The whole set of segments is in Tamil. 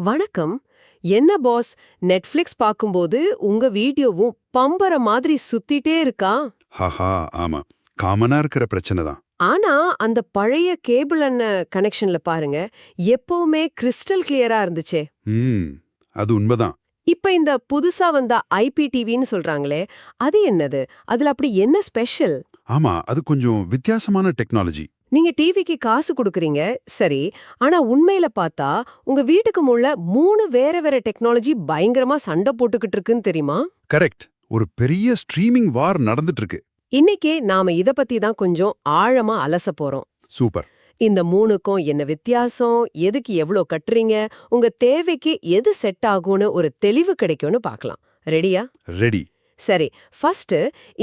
வணக்கம். என்ன பாஸ்? நெட்ஃபிளிக்ஸ் பார்க்கும்போது உங்க வீடியோவும் பம்பர மாதிரி சுத்திட்டே இருக்கா? ஹஹா ஆமா. காமனா இருக்கிற பிரச்சனை தான். ஆனா அந்த பழைய கேபிள் அண்ண கனெக்ஷன்ல பாருங்க. எப்பவுமே கிறிஸ்டல் கிளியரா இருந்துச்சே. ம் அது உண்மைதான். இப்ப இந்த புதுசா வந்த ஐபிடிவின்னு சொல்றாங்களே அது என்னது? அதுல அப்படி என்ன ஸ்பெஷல்? ஆமா அது கொஞ்சம் வித்தியாசமான டெக்னாலஜி. நீங்க டிவிக்கு காசு கொடுக்கறீங்க சரி. ஆனா உண்மையில பார்த்தா உங்க வீட்டுக்கு முள்ள மூணு வேற வேற டெக்னாலஜி பயங்கரமா சண்டை போட்டுக்கிட்டு இருக்குன்னு தெரியுமா? கரெக்ட் ஒரு பெரிய ஸ்ட்ரீமிங் வார் நடந்துட்டு இருக்கு இன்னைக்கே நாம இத பத்தி தான் கொஞ்சம் ஆழமா அலச போறோம். சூப்பர். இந்த மூணுக்கும் என்ன வித்தியாசம்? எதுக்கு எவ்ளோ கட்டுறீங்க? உங்க தேவைக்கு எது செட் ஆகும்னு ஒரு தெளிவு கிடைக்கும்னு பார்க்கலாம். ரெடியா ரெடி சரி ஃபர்ஸ்ட்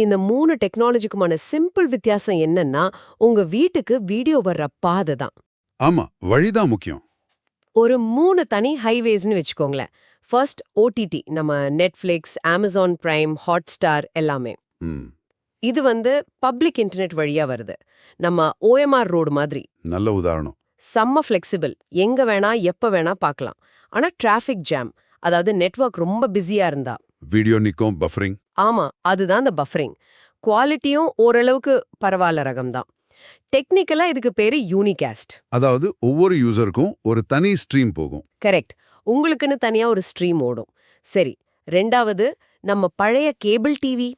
இந்த மூணு டெக்னாலஜிக்குமான சிம்பிள் வித்தியாசம் என்னன்னா உங்க வீட்டுக்கு வீடியோ வர்ற பாதை தான். ஆமா வழிதான் முக்கியம். ஒரு மூணு தனி ஹைவேஸ்னு வச்சுக்கோங்களேன். ஃபர்ஸ்ட் ஓடிடி நம்ம நெட்ஃபிளிக்ஸ் அமேசான் பிரைம் ஹாட்ஸ்டார் எல்லாமே. இது வந்து பப்ளிக் இன்டர்நெட் வழியா வருது. நம்ம ஓஎம்ஆர் ரோடு மாதிரி. நல்ல உதாரணம். செம்ம ஃப்ளெக்சிபிள் எங்க வேணா எப்ப வேணா பார்க்கலாம். ஆனா டிராஃபிக் ஜாம் அதாவது நெட்வொர்க் ரொம்ப பிஸியா இருந்தா. வீடியோ நிக்கும் பஃபரிங் ஆமா அதுதான் இந்த பஃபரிங் குவாலிட்டியும் ஓரளவுக்கு பரவாயில்ல ரகம் தான் டெக்னிக்கலா இதுக்கு பேரு யூனிகாஸ்ட் அதாவது ஒவ்வொரு யூசருக்கும் ஒரு தனி ஸ்ட்ரீம் போகும். கரெக்ட் உங்களுக்குன்னு தனியா ஒரு ஸ்ட்ரீம் ஓடும். சரி ரெண்டாவது நம்ம பழைய கேபிள் டிவி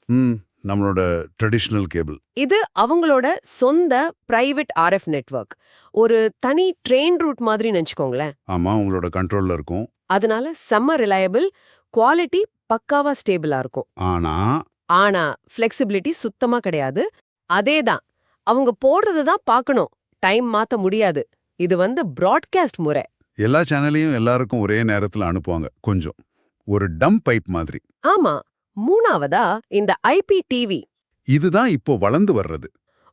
நம்மளோட ட்ரெடிஷ்னல் கேபிள் இது அவங்களோட சொந்த பிரைவேட் ஆர்எஃப் நெட்வொர்க் ஒரு தனி ட்ரெயின் ரூட் மாதிரி நினச்சிக்கோங்களேன். ஆமா உங்களோட கண்ட்ரோல்ல இருக்கும். அதனால செம்ம ரிலையபிள் குவாலிட்டி பக்காவா ஸ்டேபிளா இருக்கும். ஆனா ஆனா ஃப்ளெக்சிபிலிட்டி சுத்தமா கிடையாது. அதேதான் அவங்க போடுறது தான் பார்க்கணும். டைம் மாத்த முடியாது. இது வந்து பிராட்காஸ்ட் முறை. எல்லா சேனலையும் எல்லாருக்கும் ஒரே நேரத்துல அனுப்புவாங்க கொஞ்சம். ஒரு டம் பைப் மாதிரி. ஆமா. மூணாவதா இந்த ஐபி டிவி இதுதான் இப்போ வளர்ந்து வர்றது.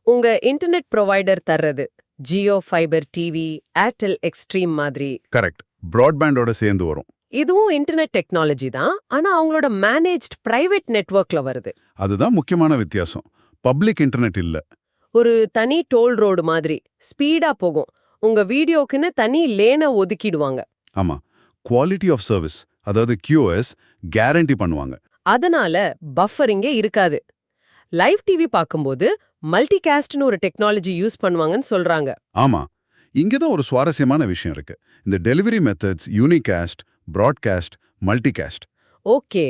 உங்க இன்டர்நெட் ப்ரொவைடர் தர்றது Jio Fiber TV Airtel Xstream மாதிரி. கரெக்ட். பிராட்பேண்டோட சேர்ந்து வரும். இதுவும் இன்டர்நெட் டெக்னாலஜி தான் ஆனா அவங்களோட மேனேஜ்ட் பிரைவேட் நெட்வொர்க்ல வருது. அதுதான் முக்கியமான வித்தியாசம். பப்ளிக் இன்டர்நெட் இல்ல. ஒரு தனி டோல் ரோடு மாதிரி ஸ்பீடா போகும். உங்க வீடியோக்குன்னு தனி லேனை ஒதுக்கிடுவாங்க. ஆமா. குவாலிட்டி ஆஃப் சர்வீஸ் அதாவது QoS கேரண்டி பண்ணுவாங்க. அதனால பஃபரிங்கே இருக்காது. லைவ் டிவி பார்க்கும்போது மல்டிகாஸ்ட்னு ஒரு டெக்னாலஜி யூஸ் பண்ணுவாங்கன்னு சொல்றாங்க. ஆமா. இங்க தான் ஒரு சுவாரஸ்யமான விஷயம் இருக்கு. இந்த delivery methods unicast broadcast multicast okay.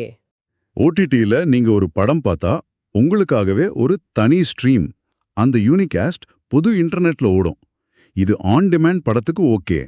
ஓடிடியில் நீங்க ஒரு படம் பார்த்தா உங்களுக்காகவே ஒரு தனி ஸ்ட்ரீம் அந்த யூனிகாஸ்ட் புது இன்டர்நெட்ல ஓடும். இது ஆன் டிமாண்ட் படத்துக்கு ஓகே.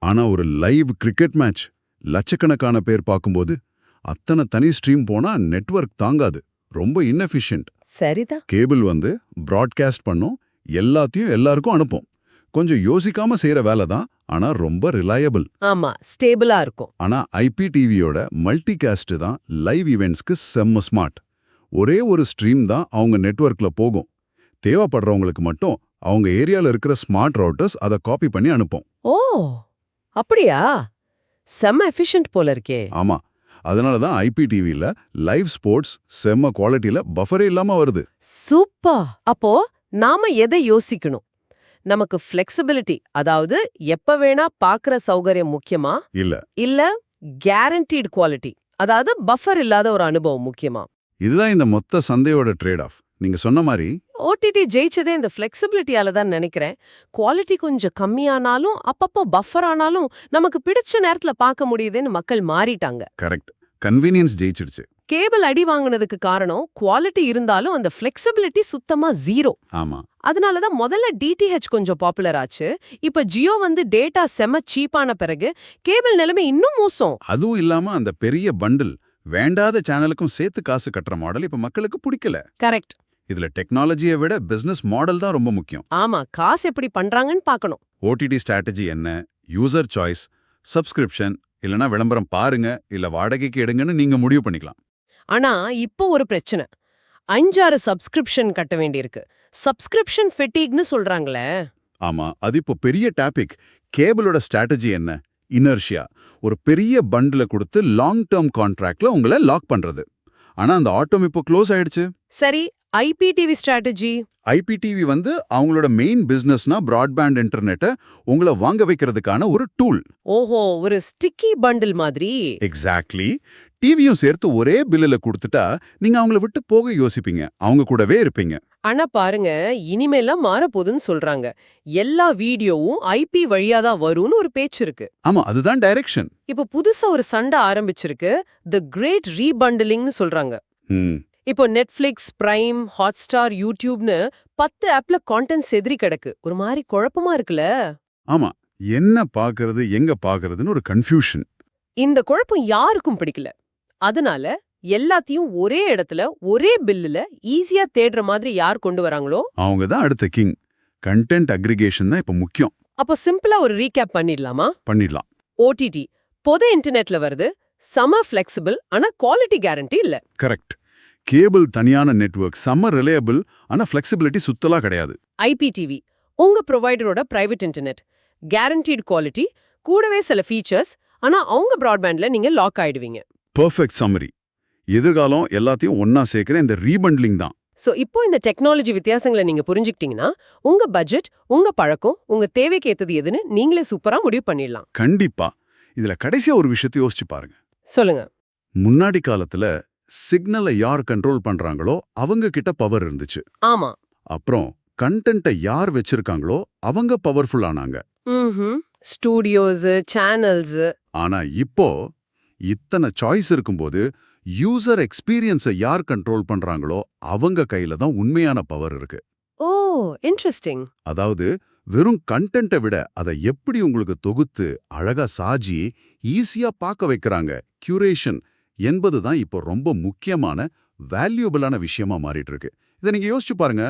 ஆனா ஒரு லைவ் கிரிக்கெட் மேட்ச் லட்சக்கணக்கான பேர் பார்க்கும்போது அத்தனை தனி ஸ்ட்ரீம் போனா நெட்வொர்க் தாங்காது. ரொம்ப inefficient. சரிதான் கேபிள் வந்து பிராட்காஸ்ட் பண்ணும். எல்லாத்தையும் எல்லாருக்கும் அனுப்பும். கொஞ்சம் யோசிக்காம செய்யற வேலை தான் ஆனா ரொம்ப ரிலையபிள் ஆமா ஸ்டேபிளா இருக்கும். ஆனா ஐபிடிவியோட மல்டிகாஸ்ட் தான் லைவ் ஈவெண்ட்ஸ்க்கு செம்ம ஸ்மார்ட் ஒரே ஒரு ஸ்ட்ரீம் தான் அவங்க நெட்வொர்க்ல போகும். தேவைப்படுறவங்களுக்கு மட்டும் அவங்க ஏரியால இருக்கிற ஸ்மார்ட் ரவுட்டர்ஸ் அதை காப்பி பண்ணி அனுப்பும். ஓ அப்படியா? செம்ம எஃபிஷியன்ட் போல இருக்கே. ஆமா அதனால தான் ஐபிடிவியில் லைவ் ஸ்போர்ட்ஸ் செம்ம குவாலிட்டியில பஃபரே இல்லாம வருது. சூப்பர்! அப்போ நாம எதை யோசிக்கணும்? நமக்கு ஃப்ளெக்சிபிலிட்டி அதாவது எப்ப வேணா பாக்குற சௌகரியம் முக்கியமா? இல்ல. இல்ல கேரண்டீட் குவாலிட்டி அதாவது பஃபர் இல்லாத ஒரு அனுபவம் முக்கியமா? இதுதான் இந்த மொத்த சந்தையோட ட்ரேட் ஆஃப் நீங்க சொன்ன மாதிரி ஓடிடி ஜெயிச்சதே இந்த ஃப்ளெக்சிபிலிட்டியால தான் நினைக்கிறேன். குவாலிட்டி கொஞ்சம் கம்மியானாலும் அப்பப்போ பஃபர் ஆனாலும் நமக்கு பிடிச்ச நேரத்துல பார்க்க முடியுதுன்னு மக்கள் மாறிட்டாங்க. Correct convenience ஜெயிச்சிடுச்சு. கேபிள் அடி வாங்குனதுக்கு காரணம் குவாலிட்டி இருந்தாலும் அந்த ஃப்ளெக்சிபிலிட்டி சுத்தமா ஜீரோ ஆமா. அதனால தான் முதல்ல டிடிஹெச் கொஞ்சம் பாப்புலர் ஆச்சு. இப்ப ஜியோ வந்து டேட்டா செம சீப்பான பிறகு கேபிள் நிலைமை இன்னும் மோசம். அதுவும் இல்லாம அந்த பெரிய பண்டில் வேண்டாத சேனலுக்கும் சேர்த்து காசு கட்டுற மாடல் இப்ப மக்களுக்கு பிடிக்கல. கரெக்ட் இதுல டெக்னாலஜியை விட பிசினஸ் மாடல் தான் ரொம்ப முக்கியம். ஆமா காசு எப்படி பண்றாங்கன்னு பார்க்கணும். ஓடிடி ஸ்ட்ராட்டஜி என்ன யூசர் சாய்ஸ் சப்ஸ்கிரிப்ஷன் இல்லனா விளம்பரம் பாருங்க இல்ல வாடகைக்கு எடுங்கன்னு நீங்க முடிவு பண்ணிக்கலாம். ஆனா இப்போ ஒரு பிரச்சனை. அஞ்சாறு சப்ஸ்கிரிப்ஷன் கட்ட வேண்டியிருக்கு. சப்ஸ்கிரிப்ஷன் ஃபெட்டிக்னு சொல்றாங்களே. ஆமா அது இப்போ பெரிய டாபிக் கேபிளோட ஸ்ட்ராட்டஜி என்ன? இனர்ஷியா ஒரு பெரிய பண்டில கொடுத்து லாங் டேர்ம் கான்ட்ராக்ட்ல உங்களை லாக் பண்றது. ஆனா அந்த ஆட்டோம் இப்போ க்ளோஸ் ஆயிடுச்சு. சரி ஐபிடிவி ஸ்ட்ராட்டஜி? ஐபிடிவி வந்து அவங்களோட மெயின் பிசினஸ்னா பிராட்பேண்ட் இன்டர்நெட்டை உங்களை வாங்க வைக்கிறதுக்கான ஒரு டூல் ஓஹோ ஒரு ஸ்டிக்கி பண்டில் மாதிரி. எக்ஸாக்ட்லி டிவியும் சேர்த்து ஒரே பில்லுல கொடுத்துட்டா நீங்க அவங்கள விட்டு போக யோசிப்பீங்க. அவங்க கூடவே இருப்பீங்க. ஆனா பாருங்க இனிமேலாம் மாறப்போகுதுன்னு சொல்றாங்க. எல்லா வீடியோவும் ஐபி வழியா தான் வரும்னு ஒரு பேச்சு இருக்கு. ஆமா அதுதான் டைரக்ஷன் இப்போ புதுசா ஒரு சண்டை ஆரம்பிச்சிருக்கு. தி கிரேட் ரீபண்டிலிங்னு சொல்றாங்க. இப்போ நெட்ஃபிளிக்ஸ் பிரைம் ஹாட்ஸ்டார் யூடியூப்னு பத்து ஆப்ல கான்டென்ட் செதறி கிடக்கு. ஒரு மாதிரி குழப்பமா இருக்குல்ல? ஆமா என்ன பாக்குறது எங்க பாக்குறதுன்னு ஒரு கன்ஃபியூஷன் இந்த குழப்பம் யாருக்கும் பிடிக்கல. அதனால எல்லாத்தையும் ஒரே இடத்துல ஒரே பில்லுல ஈஸியா தேடுற மாதிரி யார் கொண்டு வராங்களோ? அவங்க தான் அடுத்த கிங் கண்டென்ட் அக்ரிகேஷன் தான் இப்ப முக்கியம். அப்போ சிம்பிளா ஒரு ரீகேப் பண்ணிடலாமா? பண்ணிடலாம். ஓடிடி பொது இன்டர்நெட்ல வருது. சம ஃபிளெக்சிபிள் ஆனா குவாலிட்டி கேரண்டி இல்ல. கரெக்ட் கேபிள் தனியான நெட்வொர்க் செம்ம ரிலையபிள் ஆனா ஃபிளெக்சிபிலிட்டி சுத்தலா கிடையாது. ஐபிடிவி உங்க ப்ரொவைடரோட பிரைவேட் இன்டர்நெட் கேரண்டீட் குவாலிட்டி கூடவே சில ஃபீச்சர்ஸ் ஆனா அவங்க பிராட்பேண்ட்ல நீங்க லாக் ஆயிடுவீங்க. பெர்ஃபெக்ட் சம்மரி எதிர்காலம் எல்லாத்தையும் ஒன்னா சேர்க்கிற இந்த ரீபண்ட்லிங் தான். சோ இப்போ இந்த டெக்னாலஜி வித்தியாசங்களை நீங்க புரிஞ்சுக்கிட்டீங்கன்னா உங்க பட்ஜெட் உங்க பழக்கம் உங்க தேவைக்கு ஏத்தது எதுன்னு நீங்களே சூப்பரா முடிவு பண்ணிடலாம். கண்டிப்பா. இதுல கடைசியா ஒரு விஷயத்தை யோசிச்சு பாருங்க. சொல்லுங்க. முன்னாடி காலத்துல சிக்னலை யார் கண்ட்ரோல் பண்றாங்களோ அவங்க கிட்ட பவர் இருந்துச்சு. ஆமா. அப்புறம் கண்டென்ட்டை யார் வச்சிருக்காங்களோ அவங்க பவர்ஃபுல் ஆனாங்க. ஸ்டூடியோஸ் சேனல்ஸ் ஆனா இப்போ இத்தனை சாய்ஸ் இருக்கும்போது யூசர் எக்ஸ்பீரியன்ஸை யார் கண்ட்ரோல் பண்றாங்களோ அவங்க கையில தான் உண்மையான பவர் இருக்கு. ஓ இன்ட்ரெஸ்டிங் அதாவது வெறும் கண்டென்ட்டை விட அதை எப்படி உங்களுக்கு தொகுத்து அழகா சாஜி ஈஸியா பார்க்க வைக்கிறாங்க கியூரேஷன் என்பது தான் இப்போ ரொம்ப முக்கியமான வேல்யூபிளான விஷயமா மாறிட்டு இருக்கு. இதை நீங்க யோசிச்சு பாருங்க.